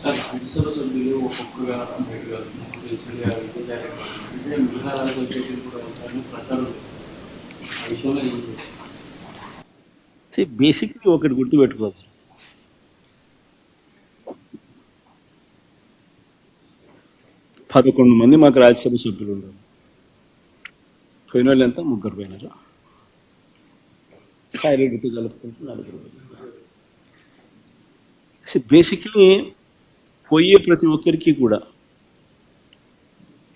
Sir Rajya Sabha సభ్యులు ఒక్కొక్కగా అంబేడ్ గారు ముఖ్యమంత్రి గారు విజయసాయి అంటే మిగతా వచ్చేసి కూడా వచ్చారని ప్రచారం ఆ విషయంలో ఏం చేస్తారు బేసిక్లీ ఒకటి గుర్తుపెట్టుకోవాలి పదకొండు మంది మాకు రాజ్యసభ సభ్యులు ఉన్నారు పోయిన వాళ్ళు ఎంత ముగ్గురు పోయినారు సాయిరెడ్డితో కలుపుకుంటూ నలుగురు బేసిక్లీ పోయే ప్రతి ఒక్కరికి కూడా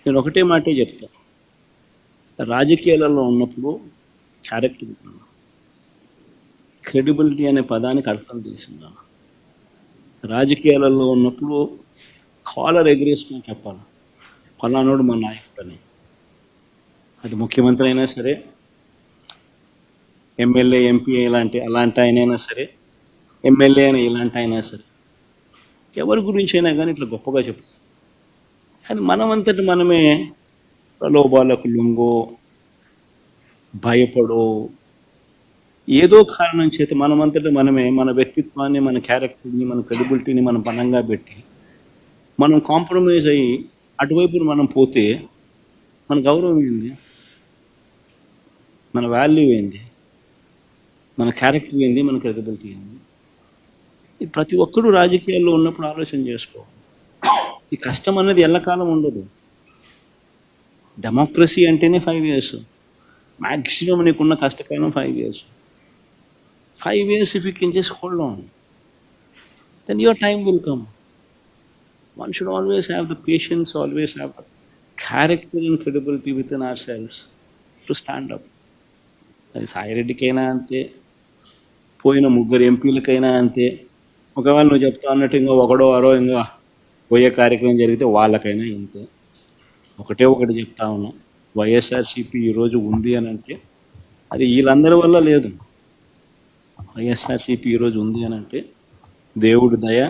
నేను ఒకటే మాటే చెప్తా. రాజకీయాలలో ఉన్నప్పుడు క్యారెక్టర్ క్రెడిబిలిటీ అనే పదానికి అర్థం తెలిసిందా? రాజకీయాలలో ఉన్నప్పుడు కాలర్ ఎగరేసుకొని చెప్పాలి. పలానాడు మా నాయకుడు అని అది ముఖ్యమంత్రి అయినా సరే ఎమ్మెల్యే ఎంపీ ఇలాంటి అలాంటి ఆయనైనా సరే ఎమ్మెల్యే అయినా ఇలాంటి అయినా సరే ఎవరి గురించి అయినా కానీ ఇట్లా గొప్పగా చెప్పు. కానీ మనమంతటి మనమే ప్రలోభాలకు లొంగో భయపడో ఏదో కారణం చేత మనమంతటి మనమే మన వ్యక్తిత్వాన్ని మన క్యారెక్టర్ని మన క్రెడిబిలిటీని మనం పనంగా పెట్టి మనం కాంప్రమైజ్ అయ్యి అటువైపు మనం పోతే మన గౌరవం ఏంది? మన వాల్యూ ఏంది? మన క్యారెక్టర్ ఏంది? మన క్రెడిబిలిటీ ఏంది? ప్రతి ఒక్కరూ రాజకీయాల్లో ఉన్నప్పుడు ఆలోచన చేసుకో. ఈ కష్టం అనేది ఎల్లకాలం ఉండదు. డెమోక్రసీ అంటేనే ఫైవ్ ఇయర్స్ మ్యాక్సిమం నీకున్న కష్టకాలం five years five years if you can just hold on then your time will come one should always have the patience always have the character and credibility within ourselves to stand up అది సాయిరెడ్డికైనా అంతే పోయిన ముగ్గురు ఎంపీలకైనా అంతే. ఒకవేళ నువ్వు చెప్తా అన్నట్టు ఇంకా ఒకడో అరో ఇంకా పోయే కార్యక్రమం జరిగితే వాళ్ళకైనా ఇంతే. ఒకటే ఒకటి చెప్తా ఉన్నాం. వైఎస్ఆర్సీపీ ఈరోజు ఉంది అని అంటే అది వీళ్ళందరి వల్ల లేదు. వైఎస్ఆర్సీపీ ఈరోజు ఉంది అని అంటే దేవుడి దయ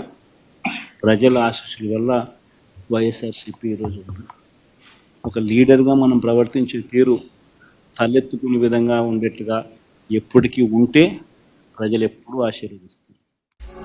ప్రజల ఆశీస్సుల వల్ల వైఎస్ఆర్సీపీ ఈరోజు ఉంది. ఒక లీడర్గా మనం ప్రవర్తించే తీరు తలెత్తుకునే విధంగా ఉండేట్టుగా ఎప్పటికీ ఉంటే ప్రజలు ఎప్పుడూ ఆశీర్వదిస్తారు.